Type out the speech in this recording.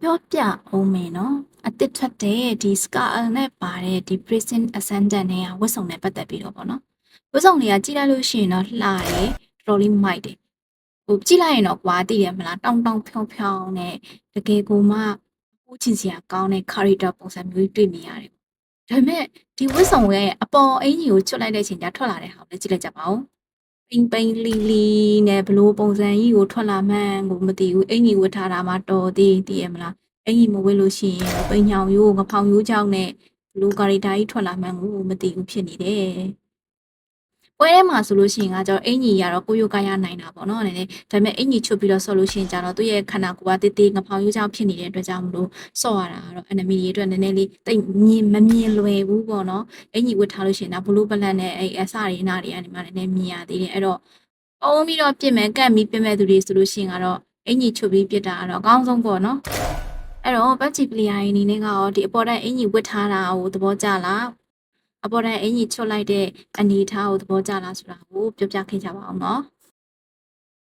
ပြောပြအောင်မယ်နော်အတစ်ထွက်တဲ့ဒီ scar နဲ့ပါတဲ့ဒီ prison ascendant နဲ့ကဝတ်စုံနဲ့ပတ်သက်ပြီးတော့ပေါ့နော်ဝတ်စုံတွေကကြည့်လိုက်လို့ရှိရင်တော့လှတယ်တော်တော်လေးမိုက်တယ်ဟိုကြည့်လိုက်ရင်တော့ကွာသိတယ်မလားတောင်းတောင်းဖြောင်းဖြောင်းနဲ့တကယ်ကိုမှဟိုချင်စရာကောင်းတဲ့ character ပုံစံမျိုးတွေ့မြင်ရတယ်ဒါပေမဲ့ဒီဝတ်စုံရဲ့အပေါ်အင်ကြီးကိုချွတ်လိုက်တဲ့အချိန်ကျထွက်လာတဲ့ဟာကိုလည်းကြည့်လိုက်ကြပါဦး ပိန်ပိန်လီလီနဲ့ဘလို့ပုံစံကြီးကိုထွက်လာမှန်းကိုမသိဘူးအင်ကြီးဝတ်ထားတာမှတော်သေးသိရမလားအင်ကြီးမဝတ်လို့ရှိရင်ပိန်ညောင်ရိုးငဖောင်ရိုးကြောင့်နဲ့ဘလို့ကာရီတာကြီးထွက်လာမှန်းကိုမသိဘူးဖြစ်နေတယ် ပွဲထဲမှာဆိုလို့ရှိရင်ကကျတော့အင်ကြီးကတော့ကိုယိုကာရနိုင်တာပေါ့နော်နည်းနည်းဒါပေမဲ့အင်ကြီးချွတ်ပြီးတော့ဆော့လို့ရှိရင်ကျတော့သူ့ရဲ့ခန္ဓာကိုယ်ကတေးသေးငဖောင်ရိုးကြောင့်ဖြစ်နေတဲ့အတွက်ကြောင့်မလို့ဆော့ရတာကတော့ enemy တွေအတွက်နည်းနည်းလေးတိတ်မြင်မမြင်လွယ်ဘူးပေါ့နော်အင်ကြီးဝတ်ထားလို့ရှိရင်ဒါဘလူးပလတ်နဲ့အဲ့အစတွေအနာတွေကနေမှလည်းမြင်ရသေးတယ်အဲ့တော့အုံးပြီးတော့ပြင်မယ်ကန့်ပြီးပြင်မဲ့သူတွေဆိုလို့ရှိရင်ကတော့အင်ကြီးချုပ်ပြီးပြစ်တာကတော့အကောင်းဆုံးပေါ့နော်အဲ့တော့ဘတ်ချီပလီယာရင်းအနေနဲ့ကရောဒီအပေါ်တိုင်းအင်ကြီးဝတ်ထားတာကိုသဘောကျလား အပေါ်တိုင်းအင်ကြီးချွတ်လိုက်တဲ့အနေအထားကိုသဘောကျလားဆိုတာကိုပြောပြခဲ့ကြပါအောင်နော်